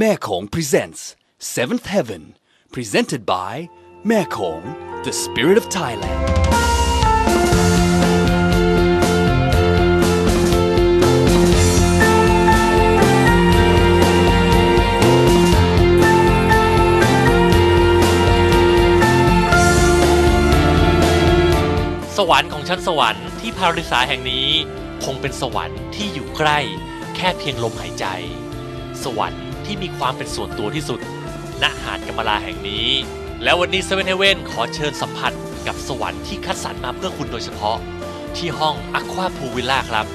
แม่ของ presents Seventh Heaven presented by แม่ของ The Spirit of Thailand สวรรค์ของชั้นสวรรค์ที่พาริสาแห่งนี้ คงเป็นสวรรค์ที่อยู่ใกล้ แค่เพียงลมหายใจ สวรรค์ ที่มีความเป็นส่วนตัวที่สุด ณ หาดกำมลาแห่งนี้ แล้ววันนี้เซเว่นเฮเว่นขอเชิญสัมผัสกับสวรรค์ที่คัดสรรมาเพื่อคุณโดยเฉพาะ ที่ห้องอควาพูวิลล่าครับ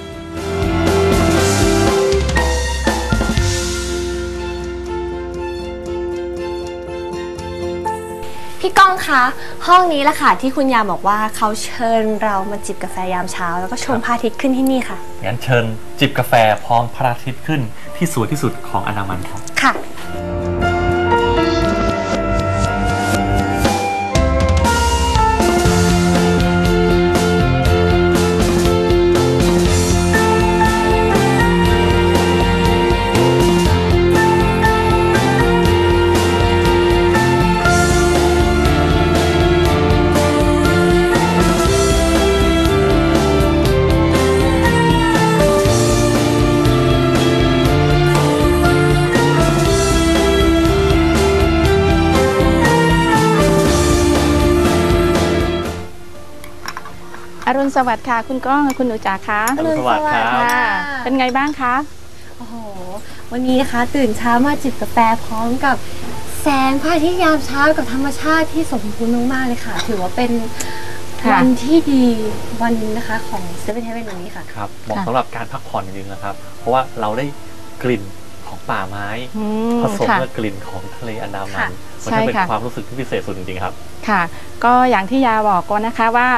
พี่ก้องคะ ห้องนี้แหละค่ะที่คุณยามบอกว่าเขาเชิญเรามาจิบกาแฟยามเช้า แล้วก็ชมพระอาทิตย์ขึ้นที่นี่ค่ะ งั้นเชิญจิบกาแฟพร้อมพระอาทิตย์ขึ้นที่สวยที่สุดของอนามันครับ ค่ะ รุณสวัสดิ์ค่ะ คุณก้องกับคุณหนูจ๋าคะอรุณสวัสดิ์ครับ ค่ะเป็นไงบ้างคะ โอ้โห วันนี้นะคะตื่นเช้ามาจิบกาแฟพร้อมกับแสงพระอาทิตย์ยามเช้ากับธรรมชาติที่สมบูรณ์มากๆเลยค่ะ ถือว่าเป็นค่ะ วันที่ดีวันหนึงนะคะของเซเว่นเฮเว่นวันนี้ค่ะ ครับเหมาะค่ะ สำหรับการพักผ่อนจริงๆนะครับ เพราะว่าเราได้กลิ่น ของป่าไม้อืมผสมค่ะ กับกลิ่นของทะเลอันดามันค่ะมันใช่จะเป็นค่ะ ความรู้สึกที่พิเศษสุดจริงๆครับ ค่ะ ก็อย่างที่ยาบอกก่อนนะคะว่า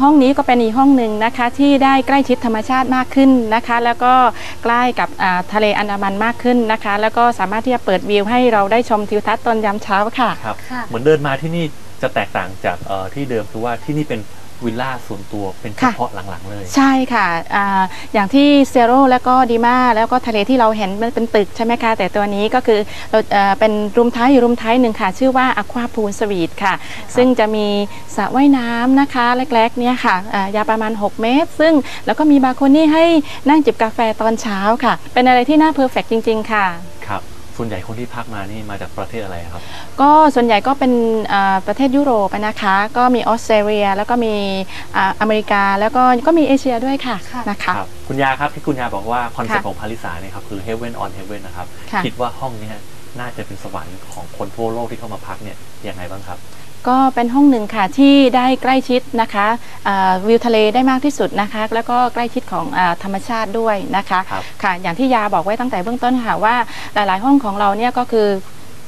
ห้องนี้ก็เป็นอีกห้องหนึ่งนะคะ ที่ได้ใกล้ชิดธรรมชาติมากขึ้นนะคะ แล้วก็ใกล้กับอ่าทะเลอันดามันมากขึ้นนะคะ แล้วก็สามารถที่จะเปิดวิวให้เราได้ชมทิวทัศน์ตอนยามเช้าค่ะ ครับ ค่ะ เหมือนเดินมาที่นี่จะแตกต่างจากเอ่อที่เดิมคือว่าที่นี่เป็น วิลล่าส่วนตัวเป็นเฉค่ะพาะหลังๆ เลย ใช่ค่ะอาอย่างที่เซโรแล้วก็ดีมาแล้วก็ทะเลที่เราเห็นมันเป็นตึกใช่ไหมคะ แต่ตัวนี้ก็คือเราเอ่อเป็นรูมท้ายอยู่รูมท้ายหนึ่งค่ะ ชื่อว่าอควาพูลสวีทค่ะ ซึ่งจะมีสระว่ายน้ำนะคะเล็กๆเนี่ยค่ะอ่ายาวประมาณ 6 เมตร ซึ่งแล้วก็มีบาร์โคนี่ให้นั่งจิบกาแฟตอนเช้าค่ะ เป็นอะไรที่น่าเพอร์เฟกจริง ๆ ค่ะครับ ส่วนใหญ่คนที่พักมานี่มาจากประเทศอะไรครับ ก็ส่วนใหญ่ก็เป็นอ่าประเทศยุโรปอะนะคะ ก็มีออสเตรเลีย แล้วก็มีอ่าอเมริกาแล้วก็ก็มีเอเชียด้วยค่ะค่ะ นะคะ ครับ คุณยาครับที่คุณยาบอกว่าคอนเซ็ปต์ค่ะของพาริสาเนี่ยครับคือ Heaven on Heaven นะครับ ค่ะ คิดว่าห้องเนี้น่าจะเป็นสวรรค์ของคนทั่วโลกที่เข้ามาพักเนี่ยยังไงบ้างครับ ก็เป็นห้องหนึ่งค่ะที่ได้ใกล้ชิดนะคะอ่าวิวทะเลได้มากที่สุดนะคะ แล้วก็ใกล้ชิดของอาธรรมชาติด้วยนะคะครับค่ะ อย่างที่ยาบอกไว้ตั้งแต่เบื้องต้นค่ะว่าหลาย ๆ ห้องของเราเนี่ยก็คือ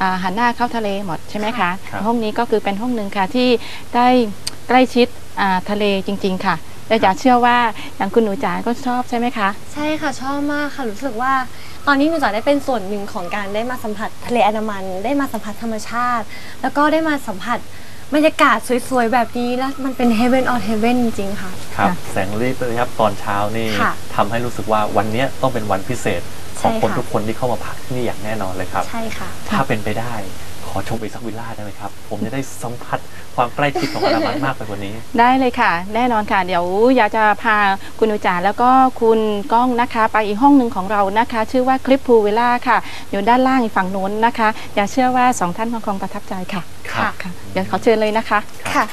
อาหันหน้าเข้าทะเลหมดใช่ไหมคะครับห้องนี้ก็คือเป็นห้องหนึ่งค่ะที่ได้ใกล้ชิดอ่าทะเลจริง ๆ ค่ะและอยากเชื่อว่าอย่างคุณหนูจ๋าก็ชอบใช่ไหมคะ ใช่ค่ะชอบมากค่ะรู้สึกว่า ตอนนี้หนูจ๋าได้เป็นส่วนหนึ่งของการได้มาสัมผัสทะเลอันดามัน ได้มาสัมผัสธรรมชาติ แล้วก็ได้มาสัมผัสบรรยากาศสวยๆ แบบนี้แล้วมันเป็น heaven on heaven จริงๆค่ะ ครับค่ะแสงรีบเลยครับตอนเช้านี่ค่ะทำให้รู้สึกว่าวันเนี้ยต้องเป็นวันพิเศษของใช่คนค่ะ ทุกคนที่เข้ามาพักที่นี่อย่างแน่นอนเลยครับ ใช่ค่ะ ถ้าเป็นไปได้ ขอชมอีกสักวิลล่าได้ไหมครับ ผมจะได้สัมผัสความใกล้ชิดของอนามันมากไปกว่านี้ ได้เลยค่ะ แน่นอนค่ะ เดี๋ยวอยากจะพาคุณอุจาแล้วก็คุณก้องนะคะ ไปอีกห้องหนึ่งของเรานะคะ ชื่อว่าคลิปพูวิลล่าค่ะ อยู่ด้านล่างอีกฝั่งโน้นนะคะ อยากเชื่อว่าสองท่านคงคงประทับใจค่ะครับค่ะ เดี๋ยวขอเชิญเลยนะคะ ค่ะ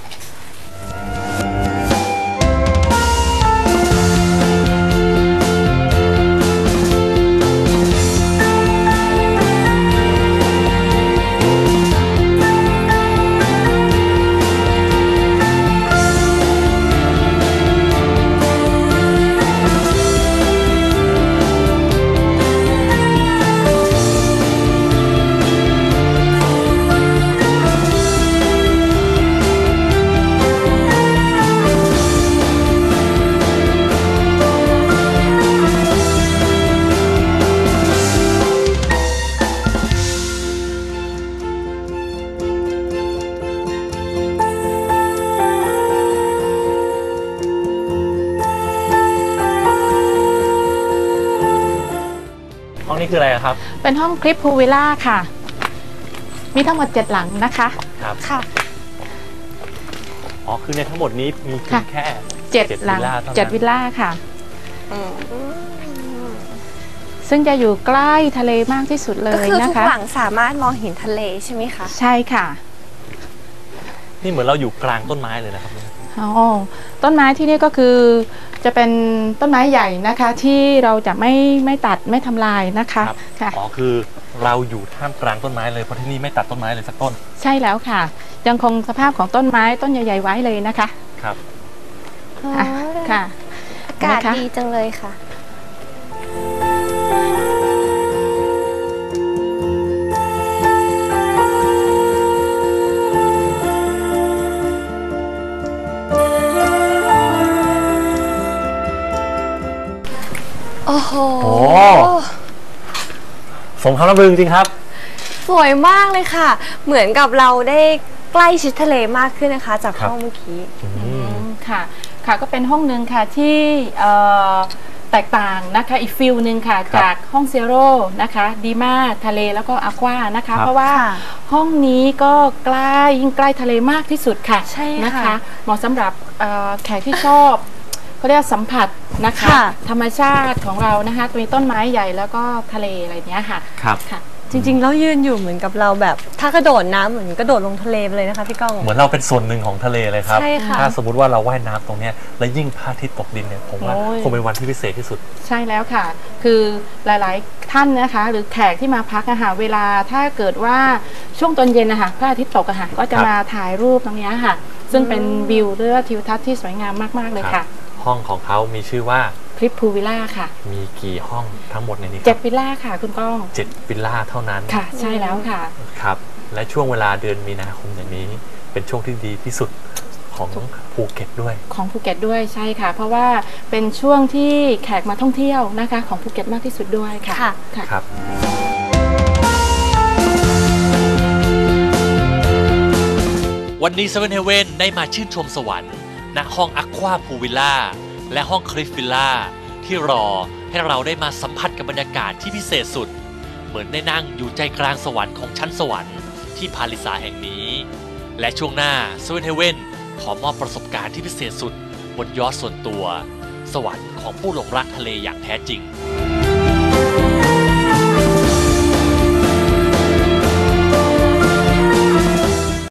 คืออะไรครับ เป็นห้องคลิปพูวิลล่าค่ะ มีทั้งหมดเจ็ดหลังนะคะครับ ค่ะ อ๋อคือในทั้งหมดนี้มีเพียงค่ะ แค่เจ็ดเจ็ดหลังวิลล่าเท่านั้นเจ็ดวิลล่าค่ะซึ่งจะอยู่ใกล้ทะเลมากที่สุดเลก็ยคือนะทุกคะ หลังสามารถมองเห็นทะเลใช่ไหมคะ ใช่ค่ะ นี่เหมือนเราอยู่กลางต้นไม้เลยนะครับ อ๋อต้นไม้ที่นี่ก็คือจะเป็นต้นไม้ใหญ่นะคะ ที่เราจะไม่ไม่ตัดไม่ทำลายนะคะครับค่ะอ๋อคือเราอยู่ท่ามกลางต้นไม้เลยเพราะที่นี่ไม่ตัดต้นไม้เลยสักต้น ใช่แล้วค่ะ ยังคงสภาพของต้นไม้ต้นใหญ่ๆไว้เลยนะคะครับอะค่ะ อากาศนะคะ ดีจังเลยค่ะ มคำร่ำลือจริงๆครับ สวยมากเลยค่ะ เหมือนกับเราได้ใกล้ชิดทะเลมากขึ้นนะคะ จากครับ ห้องเมื่อกี้ อืมค่ะค่ะก็เป็นห้องหนึ่งค่ะที่เอ่อแตกต่างนะคะอีกฟิลหนึ่งค่ะครับจากห้องเซโร่นะคะดีมาทะเลแล้วก็อควานะครัคะบเพราะว่าค่ะห้องนี้ก็ใกล้ยิ่งใกล้ทะเลมากที่สุดค่ะใช่ค่ะ นะคะเหมาะสำหรับเอ่อแขกที่ชอบ เขาเรียกว่าสัมผัสนะคะ ค่ะ ธรรมชาติของเรานะคะมีต้นไม้ใหญ่แล้วก็ทะเลอะไรเนี้ยค่ะ ครับ ค่ะ จริงๆแล้วยืนอยู่เหมือนกับเราแบบ ถ้ากระโดดน้ำเหมือนกระโดดลงทะเลไปเลยนะคะพี่ก้อง เหมือนเราเป็นส่วนหนึ่งของทะเลเลยครับ ใช่ค่ะ ถ้าสมมุติว่าเราว่ายน้ำตรงเนี้ยแล้วยิ่งพระอาทิตย์ตกดินเนี่ยผมว่าโอ้ย คงเป็นวันที่พิเศษที่สุด ใช่แล้วค่ะ คือหลายๆท่านนะคะ หรือแขกที่มาพักอะค่ะเวลาถ้าเกิดว่าช่วงตอนเย็นนะคะพระอาทิตย์ตกอะค่ะก็จะครับ มาถ่ายรูปตรงเนี้ยค่ะ ซึ่งเป็นวิวหรือว่าทิวทัศน์ที่สวยงามมากๆเลยค่ะ ห้องของเขามีชื่อว่าคลิปพูวิลล่าค่ะ มีกี่ห้องทั้งหมดในนี้คเจ็รัดบวิลล่าค่ะ คุณก้องเจ็ดวิลล่าเท่านั้นค่ะ ใช่แล้วค่ะครับ และช่วงเวลาเดือนมีนาคมอย่างนี้ เป็นช่วงที่ดีที่สุดของภูเก็ตด้วย ของภูเก็ตด้วยใช่ค่ะ เพราะว่าเป็นช่วงที่แขกมาท่องเที่ยวนะคะ ของภูเก็ตมากที่สุดด้วยค่ะค่ะค่ะครับวันนี้เซเว่นเฮเว่นได้มาชื่นชมสวรรค์ ณห้องอควาพูวิลล่าและห้องคลิฟวิลล่าที่รอให้เราได้มาสัมผัสกับบรรยากาศที่พิเศษสุด เหมือนได้นั่งอยู่ใจกลางสวรรค์ของชั้นสวรรค์ที่พาลิสาแห่งนี้ และช่วงหน้าเซเว่นเฮเว่นขอมอบประสบการณ์ที่พิเศษสุด บนยอดส่วนตัว สวรรค์ของผู้หลงรักทะเลอย่างแท้จริง